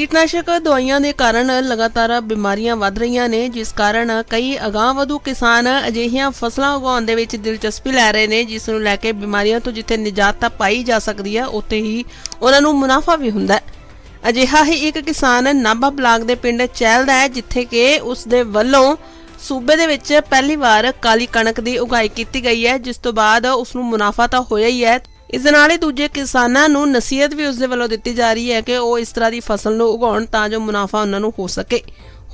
ਕੀਟਨਾਸ਼ਕ ਦਵਾਈਆਂ ਦੇ ਕਾਰਨ ਲਗਾਤਾਰ ਬਿਮਾਰੀਆਂ ਵੱਧ ਰਹੀਆਂ ਨੇ, ਜਿਸ ਕਾਰਨ ਕਈ ਅਗਾਂਹਵਧੂ ਕਿਸਾਨ ਅਜਿਹੀਆਂ ਫਸਲਾਂ ਉਗਾਉਣ ਦੇ ਵਿੱਚ ਦਿਲਚਸਪੀ ਲੈ ਰਹੇ ਨੇ, ਜਿਸ ਨੂੰ ਲੈ ਕੇ ਬਿਮਾਰੀਆਂ ਤੋਂ ਜਿੱਥੇ ਨਿਜਾਤ ਤਾਂ ਪਾਈ ਜਾ ਸਕਦੀ ਹੈ, ਉੱਥੇ ਹੀ ਉਹਨਾਂ ਨੂੰ ਮੁਨਾਫਾ ਵੀ ਹੁੰਦਾ ਹੈ। ਅਜਿਹਾ ਹੀ ਇੱਕ ਕਿਸਾਨ ਨਾਭਾ ਬਲਾਕ ਦੇ ਪਿੰਡ ਚਹਿਲ ਹੈ, ਜਿੱਥੇ ਕਿ ਉਸ ਦੇ ਵੱਲੋਂ ਸੂਬੇ ਦੇ ਵਿੱਚ ਪਹਿਲੀ ਵਾਰ ਕਾਲੀ ਕਣਕ ਦੀ ਉਗਾਈ ਕੀਤੀ ਗਈ ਹੈ, ਜਿਸ ਤੋਂ ਬਾਅਦ ਉਸ ਨੂੰ ਮੁਨਾਫਾ ਤਾਂ ਹੋਇਆ ਹੀ ਹੈ। ਇਸ ਦੇ ਨਾਲ ਹੀ ਦੂਜੇ ਕਿਸਾਨਾਂ ਨੂੰ ਨਸੀਹਤ ਵੀ ਉਸ ਦੇ ਵੱਲੋਂ ਦਿੱਤੀ ਜਾ ਰਹੀ ਹੈ ਕਿ ਉਹ ਇਸ ਤਰ੍ਹਾਂ ਦੀ ਫਸਲ ਨੂੰ ਉਗਾਉਣ ਤਾਂ ਜੋ ਮੁਨਾਫਾ ਉਹਨਾਂ ਨੂੰ ਹੋ ਸਕੇ।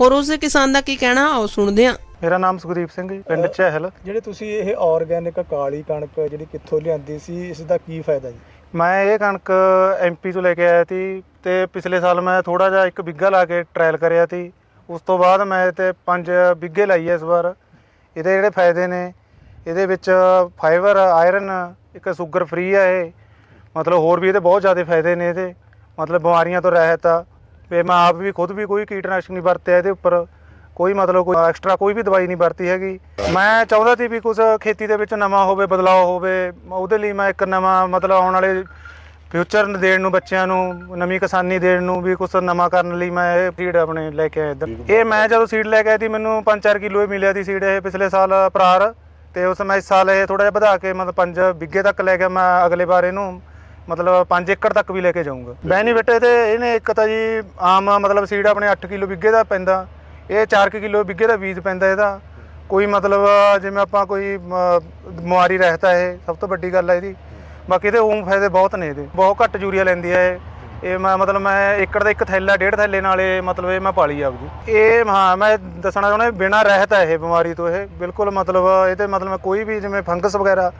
ਹੋਰ ਉਸ ਦੇ ਕਿਸਾਨ ਦਾ ਕੀ ਕਹਿਣਾ ਆਓ ਸੁਣਦੇ ਹਾਂ। ਮੇਰਾ ਨਾਮ ਸੁਖਦੀਪ ਸਿੰਘ ਜੀ ਪਿੰਡ ਚਹਿਲ। ਜਿਹੜੇ ਤੁਸੀਂ ਇਹ ਆਰਗੈਨਿਕ ਕਾਲੀ ਕਣਕ ਜਿਹੜੀ ਕਿੱਥੋਂ ਲਿਆਂਦੀ ਸੀ ਇਸ ਦਾ ਕੀ ਫਾਇਦਾ ਜੀ? ਮੈਂ ਇਹ ਕਣਕ ਐਮਪੀ ਤੋਂ ਲੈ ਕੇ ਆਇਆ ਸੀ ਤੇ ਪਿਛਲੇ ਸਾਲ ਮੈਂ ਥੋੜਾ ਜਿਹਾ ਇੱਕ ਬਿੱਗਾ ਲਾ ਕੇ ਟ੍ਰਾਇਲ ਕਰਿਆ ਸੀ। ਉਸ ਤੋਂ ਬਾਅਦ ਮੈਂ ਤੇ 5 ਬਿੱਗੇ ਲਾਈ ਐ ਇਸ ਵਾਰ। ਇਹਦੇ ਜਿਹੜੇ ਫਾਇਦੇ ਨੇ ਇਹਦੇ ਵਿੱਚ ਫਾਈਬਰ ਆਇਰਨ ਇੱਕ ਸ਼ੂਗਰ ਫ੍ਰੀ ਆ ਇਹ। ਮਤਲਬ ਹੋਰ ਵੀ ਇਹਦੇ ਬਹੁਤ ਜ਼ਿਆਦਾ ਫਾਇਦੇ ਨੇ ਇਹਦੇ। ਮਤਲਬ ਬਿਮਾਰੀਆਂ ਤੋਂ ਰਹਿਤ ਆ। ਤੇ ਮੈਂ ਆਪ ਵੀ ਖੁਦ ਵੀ ਕੋਈ ਕੀਟਨਾਸ਼ਕ ਨਹੀਂ ਵਰਤਿਆ ਇਹਦੇ ਉੱਪਰ। ਕੋਈ ਮਤਲਬ ਕੋਈ ਐਕਸਟਰਾ ਕੋਈ ਵੀ ਦਵਾਈ ਨਹੀਂ ਵਰਤੀ ਹੈਗੀ। ਮੈਂ ਚਾਹੁੰਦਾ ਸੀ ਵੀ ਕੁਝ ਖੇਤੀ ਦੇ ਵਿੱਚ ਨਵਾਂ ਹੋਵੇ, ਬਦਲਾਅ ਹੋਵੇ। ਉਹਦੇ ਲਈ ਮੈਂ ਇੱਕ ਨਵਾਂ ਮਤਲਬ ਆਉਣ ਵਾਲੇ ਫਿਊਚਰ ਦੇਣ ਨੂੰ, ਬੱਚਿਆਂ ਨੂੰ, ਨਵੀਂ ਕਿਸਾਨੀ ਦੇਣ ਨੂੰ ਵੀ ਕੁਝ ਨਵਾਂ ਕਰਨ ਲਈ ਮੈਂ ਇਹ ਸੀਡ ਆਪਣੇ ਲੈ ਕੇ ਆਇਆ ਇੱਧਰ। ਇਹ ਮੈਂ ਜਦੋਂ ਸੀਡ ਲੈ ਕੇ ਆਈ ਸੀ, ਮੈਨੂੰ 5-4 ਕਿਲੋ ਹੀ ਮਿਲਿਆ ਸੀ ਸੀਡ ਇਹ ਪਿਛਲੇ ਸਾਲ ਪ੍ਰਾਰ ਤੇ ਉਸ ਮੈਂ ਇਸ ਸਾਲ ਇਹ ਥੋੜਾ ਜਿਹਾ ਵਧਾ ਕੇ ਮਤਲਬ 5 ਬਿੱਗੇ ਤੱਕ ਲੈ ਕੇ ਮੈਂ ਅਗਲੇ ਵਾਰ ਇਹਨੂੰ ਮਤਲਬ 5 ਏਕੜ ਤੱਕ ਵੀ ਲੈ ਕੇ ਜਾਊਂਗਾ। ਬੈਨੀਫਿਟ ਇਹਦੇ ਇਹਨੇ ਇੱਕ ਤਾਂ ਜੀ ਆਮ ਮਤਲਬ ਸੀਡ ਆਪਣੇ 8 ਕਿਲੋ ਬਿੱਗੇ ਦਾ ਪੈਂਦਾ, ਇਹ 4 ਕਿਲੋ ਬਿੱਗੇ ਦਾ ਬੀਜ ਪੈਂਦਾ ਇਹਦਾ। ਕੋਈ ਮਤਲਬ ਜਿਵੇਂ ਆਪਾਂ ਕੋਈ ਮ- ਬਿਮਾਰੀ ਰਹਿਤਾ ਇਹ, ਸਭ ਤੋਂ ਵੱਡੀ ਗੱਲ ਹੈ ਇਹਦੀ। ਬਾਕੀ ਇਹਦੇ ਉਹ ਫਾਇਦੇ ਬਹੁਤ ਨੇ ਇਹਦੇ, ਬਹੁਤ ਘੱਟ ਯੂਰੀਆ ਲੈਂਦੀ ਹੈ ਇਹ। ਇਹ ਮੈਂ ਮਤਲਬ ਮੈਂ ਏਕੜ ਦਾ ਇੱਕ ਥੈਲਾ, ਡੇਢ ਥੈਲੇ ਨਾਲ ਇਹ ਮਤਲਬ ਇਹ ਮੈਂ ਪਾਲੀ ਆਪਦੀ। ਇਹ ਹਾਂ, ਮੈਂ ਦੱਸਣਾ ਚਾਹੁੰਦਾ ਬਿਨਾ ਰਹਿਤ ਹੈ ਇਹ ਬਿਮਾਰੀ ਤੋਂ ਇਹ। ਬਿਲਕੁਲ ਮਤਲਬ ਇਹਦੇ ਮਤਲਬ ਮੈਂ ਕੋਈ ਵੀ ਜਿਵੇਂ ਫੰਗਸ ਵਗੈਰਾ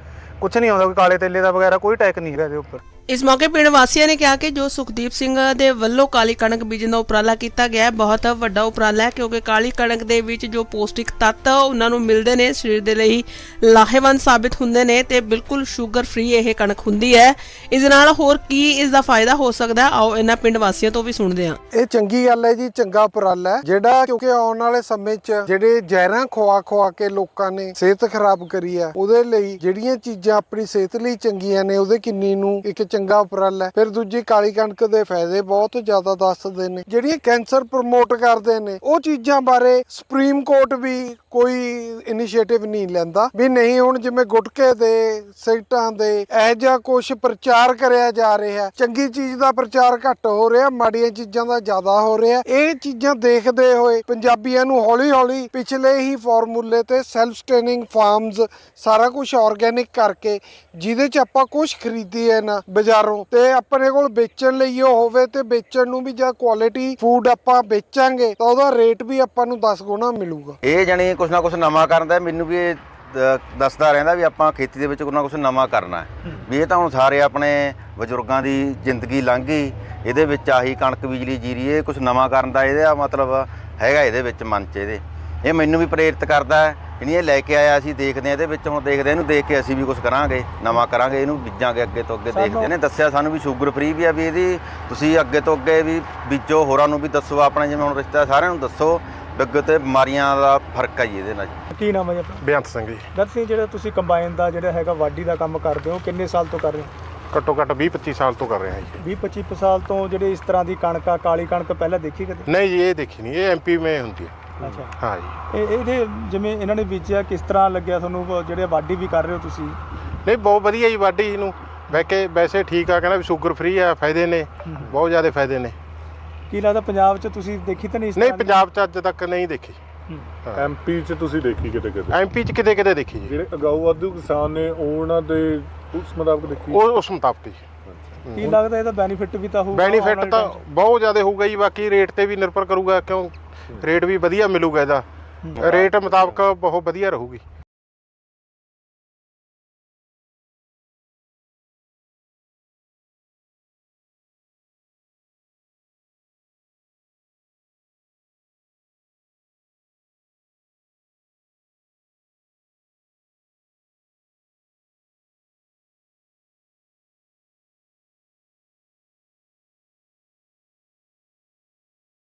ਕੁਝ ਨਹੀਂ ਆਉਂਦਾ, ਕੋਈ ਕਾਲੇ ਤੇਲੇ ਦਾ ਵਗੈਰਾ, ਕੋਈ ਟੈਕ ਨਹੀਂ ਹੈਗਾ ਇਹਦੇ ਉੱਪਰ। ਇਸ ਮੌਕੇ ਪਿੰਡ ਵਾਸੀਆਂ ਨੇ ਕਿਹਾ ਕਿ ਜੋ ਸੁਖਦੀਪ ਸਿੰਘ ਦੇ ਵੱਲੋਂ ਕਾਲੀ ਕਣਕ ਬੀਜਣ ਦਾ ਉਪਰਾਲਾ ਕੀਤਾ ਗਿਆ ਹੈ, ਬਹੁਤ ਵੱਡਾ ਉਪਰਾਲਾ ਹੈ, ਕਿਉਂਕਿ ਕਾਲੀ ਕਣਕ ਦੇ ਵਿੱਚ ਜੋ ਪੌਸ਼ਟਿਕ ਤੱਤ ਉਹਨਾਂ ਨੂੰ ਮਿਲਦੇ ਨੇ, ਸਰੀਰ ਦੇ ਲਈ ਲਾਹੇਵੰਦ ਸਾਬਿਤ ਹੁੰਦੇ ਨੇ ਤੇ ਬਿਲਕੁਲ ਸ਼ੂਗਰ ਫ੍ਰੀ ਇਹ ਕਣਕ ਹੁੰਦੀ ਹੈ। ਇਸ ਨਾਲ ਹੋਰ ਕੀ ਇਸ ਦਾ ਫਾਇਦਾ ਹੋ ਸਕਦਾ ਆਓ ਇਹਨਾਂ ਪਿੰਡ ਵਾਸੀਆਂ ਤੋਂ ਵੀ ਸੁਣਦੇ ਹਾਂ। ਇਹ ਚੰਗੀ ਗੱਲ ਹੈ ਜੀ, ਚੰਗਾ ਉਪਰਾਲਾ ਹੈ, ਜਿਹੜਾ ਕਿਉਂਕਿ ਆਉਣ ਵਾਲੇ ਸਮੇਂ 'ਚ ਜਿਹੜੇ ਜ਼ਹਿਰਾਂ ਖਵਾ ਖਵਾ ਕੇ ਲੋਕਾਂ ਨੇ ਸਿਹਤ ਖਰਾਬ ਕਰੀ ਹੈ, ਉਹਦੇ ਲਈ ਜਿਹੜੀਆਂ ਚੀਜ਼ਾਂ ਆਪਣੀ ਸਿਹਤ ਲਈ ਚੰਗੀਆਂ ਨੇ, ਉਹਦੇ ਕਿੰਨੀ ਨੂੰ ਇੱਕ ਚੰਗਾ ਉਪਰਾਲਾ ਹੈ। ਫਿਰ ਦੂਜੀ ਕਾਲੀ ਕਣਕ ਦੇ ਫਾਇਦੇ ਬਹੁਤ ਜ਼ਿਆਦਾ ਦੱਸਦੇ ਨੇ। ਜਿਹੜੀਆਂ ਕੈਂਸਰ ਪ੍ਰਮੋਟ ਕਰਦੇ ਨੇ, ਉਹ ਚੀਜ਼ਾਂ ਬਾਰੇ ਸੁਪਰੀਮ ਕੋਰਟ ਵੀ ਕੋਈ ਇਨੀਸ਼ੀਏਟਿਵ ਨਹੀਂ ਲੈਂਦਾ। ਵੀ ਨਹੀਂ ਹੁਣ ਜਿਵੇਂ ਗੁਟਕੇ ਦੇ ਸਿਗਟਾਂ ਦੇ, ਇਹ ਜਿਹਾ ਕੁਝ ਪ੍ਰਚਾਰ ਕਰਿਆ ਜਾ ਰਿਹਾ ਚੰਗੀ ਚੀਜ਼ ਦਾ ਪ੍ਰਚਾਰ ਘੱਟ ਹੋ ਰਿਹਾ, ਮਾੜੀਆਂ ਚੀਜ਼ਾਂ ਦਾ ਜ਼ਿਆਦਾ ਹੋ ਰਿਹਾ। ਇਹ ਚੀਜ਼ਾਂ ਦੇਖਦੇ ਹੋਏ ਪੰਜਾਬੀਆਂ ਨੂੰ ਹੌਲੀ-ਹੌਲੀ ਪਿਛਲੇ ਹੀ ਫਾਰਮੂਲੇ ਤੇ ਸੈਲਫ ਸਟੇਨਿੰਗ ਫਾਰਮਸ ਸਾਰਾ ਕੁਝ ਆਰਗੇਨਿਕ ਕਰਕੇ, ਜਿਹਦੇ ਚ ਆਪਾਂ ਕੁਝ ਖਰੀਦੀਏ ਨਾ ਬਾਜ਼ਾਰੋਂ। ਤੇ ਆਪਣੇ ਕੋਲ ਵੇਚਣ ਲਈ ਉਹ ਹੋਵੇ ਤੇ ਵੇਚਣ ਨੂੰ ਵੀ ਜਾਂ ਕੁਆਲਿਟੀ ਫੂਡ ਆਪਾਂ ਵੇਚਾਂਗੇ ਤਾਂ ਉਹਦਾ ਰੇਟ ਵੀ ਆਪਾਂ ਨੂੰ 10 ਗੁਣਾ ਮਿਲੂਗਾ। ਇਹ ਜਾਣੀ ਕੁਛ ਨਾ ਕੁਛ ਨਵਾਂ ਕਰਨ ਦਾ ਮੈਨੂੰ ਵੀ ਇਹ ਦ- ਦੱਸਦਾ ਰਹਿੰਦਾ ਵੀ ਆਪਾਂ ਖੇਤੀ ਦੇ ਵਿੱਚ ਕੁਛ ਨਾ ਕੁਛ ਨਵਾਂ ਕਰਨਾ ਹੈ। ਵੀ ਇਹ ਤਾਂ ਹੁਣ ਸਾਰੇ ਆਪਣੇ ਬਜ਼ੁਰਗਾਂ ਦੀ ਜ਼ਿੰਦਗੀ ਲੰਘ ਗਈ। ਇਹਦੇ ਵਿੱਚ ਆਹੀ ਕਣਕ ਬਿਜਲੀ ਜੀਰੀ ਇਹ ਕੁਛ ਨਵਾਂ ਕਰਨ ਦਾ ਇਹਦਾ ਮਤਲਬ ਹੈਗਾ ਇਹਦੇ ਵਿੱਚ ਮਨ 'ਚ ਇਹਦੇ। ਇਹ ਮੈਨੂੰ ਵੀ ਪ੍ਰੇਰਿਤ ਕਰਦਾ ਹੈ ਜਿਹੜੀ ਇਹ ਲੈ ਕੇ ਆਇਆ ਅਸੀਂ ਦੇਖਦੇ ਹਾਂ ਇਹਦੇ ਵਿੱਚ ਹੁਣ ਦੇਖਦੇ ਹਾਂ ਇਹਨੂੰ ਦੇਖ ਕੇ ਅਸੀਂ ਵੀ ਕੁਝ ਕਰਾਂਗੇ ਨਵਾਂ ਕਰਾਂਗੇ ਇਹਨੂੰ ਬੀਜਾਂਗੇ ਅੱਗੇ ਤੋਂ ਅੱਗੇ ਦੇਖਦੇ ਇਹਨੇ ਦੱਸਿਆ ਸਾਨੂੰ ਵੀ ਸ਼ੂਗਰ ਫ੍ਰੀ ਵੀ ਆ ਵੀ ਇਹਦੀ ਤੁਸੀਂ ਅੱਗੇ ਤੋਂ ਅੱਗੇ ਵੀ ਬੀਜੋ ਹੋਰਾਂ ਨੂੰ ਵੀ ਦੱਸੋ ਆਪਣੇ ਜਿਵੇਂ ਹੁਣ ਰਿਸ਼ਤਾ ਸਾਰਿਆਂ ਨੂੰ ਦੱਸੋ ਵੀ ਅੱਗੇ ਤੇ ਬਿਮਾਰੀਆਂ ਦਾ ਫ਼ਰਕ ਹੈ ਜੀ ਇਹਦੇ ਨਾਲ। ਕੀ ਨਾਮ ਹੈ ਜੀ ਆਪਣਾ? ਬੇਅੰਤ ਸਿੰਘ ਜੀ। ਸਿੰਘ ਜਿਹੜਾ ਤੁਸੀਂ ਕੰਬਾਈਨ ਦਾ ਜਿਹੜਾ ਹੈਗਾ ਵਾਢੀ ਦਾ ਕੰਮ ਕਰਦੇ ਹੋ ਕਿੰਨੇ ਸਾਲ ਤੋਂ ਕਰ ਰਹੇ ਹੋ? ਘੱਟੋ ਘੱਟ 20 25 ਸਾਲ ਤੋਂ ਕਰ ਰਿਹਾ ਜੀ। 20 25 ਸਾਲ ਤੋਂ ਜਿਹੜੇ ਇਸ ਤਰ੍ਹਾਂ ਦੀ ਕਣਕ ਆ ਕਾਲੀ ਕਣਕ ਪਹਿਲਾਂ ਦੇਖੀ ਕਦੇ? ਨਹੀਂ ਜੀ ਇਹ ਦੇਖੀ ਨਹੀਂ। ਇਹ ਐਮਪੀ ਮੇ ਹੁੰਦੀ ਹੈ। ਅੱਛਾ। ਹਾਂ ਜੀ। ਇਹ ਇਹਦੇ ਜਿਵੇਂ ਇਹਨਾਂ ਨੇ ਬੀਜਿਆ ਕਿਸ ਤਰ੍ਹਾਂ ਲੱਗਿਆ ਤੁਹਾਨੂੰ? ਜਿਹੜੇ ਵਾਢੀ ਵੀ ਕਰ ਰਹੇ ਹੋ ਤੁਸੀਂ? ਨਹੀਂ ਬਹੁਤ ਵਧੀਆ ਜੀ ਵਾਢੀ ਇਹਨੂੰ। ਵੈਕੇ ਵੈਸੇ ਠੀਕ ਆ ਕਹਿੰਦਾ ਵੀ ਸ਼ੂਗਰ ਫ੍ਰੀ ਆ ਫਾਇਦੇ ਨੇ। ਬਹੁਤ ਜ਼ਿਆਦਾ ਫਾਇਦੇ ਨੇ। ਕੀ ਲੱਗਦਾ ਪੰਜਾਬ 'ਚ ਤੁਸੀਂ ਦੇਖੀ ਤਾਂ ਨਹੀਂ ਇਸ ਨਹੀਂ ਤਰ੍ਹਾਂ ਦੀ? ਪੰਜਾਬ 'ਚ ਅੱਜ ਤੱਕ ਨਹੀਂ ਦੇਖੀ। ਐਮਪੀ ਚ ਤੁਸੀਂ ਦੇਖੀ ਕਿਤੇ ਕਿਤੇ? ਐਮਪੀ 'ਚ ਕਿਤੇ ਕਿਤੇ ਦੇਖੀ ਜੀ। ਜਿਹੜੇ ਅਗਾਊ ਵਾਧੂ ਕਿਸਾਨ ਨੇ ਉਹਨਾਂ ਦੇ ਉਸ ਮੁਤਾਬਕ ਦੇਖੀ? ਉਹ ਉਸ ਮੁਤਾਬਕ ਜੀ ਕੀ ਲੱਗਦਾ ਇਹਦਾ ਬੈਨੀਫਿਟ ਵੀ ਤਾਂ ਹੋਊਗਾ ਬੈਨੀਫਿਟ ਤਾਂ? ਬਹੁਤ ਜ਼ਿਆਦਾ ਹੋਊਗਾ ਜੀ ਬਾਕੀ ਰੇਟ ਤੇ ਵੀ ਨਿਰਭਰ ਕਰੂਗਾ ਕਿਉਂ? ਰੇਟ ਵੀ ਵਧੀਆ ਮਿਲੂਗਾ ਇਹਦਾ। ਰੇਟ ਮੁਤਾਬਕ ਬਹੁਤ ਵਧੀਆ ਰਹੂਗੀ।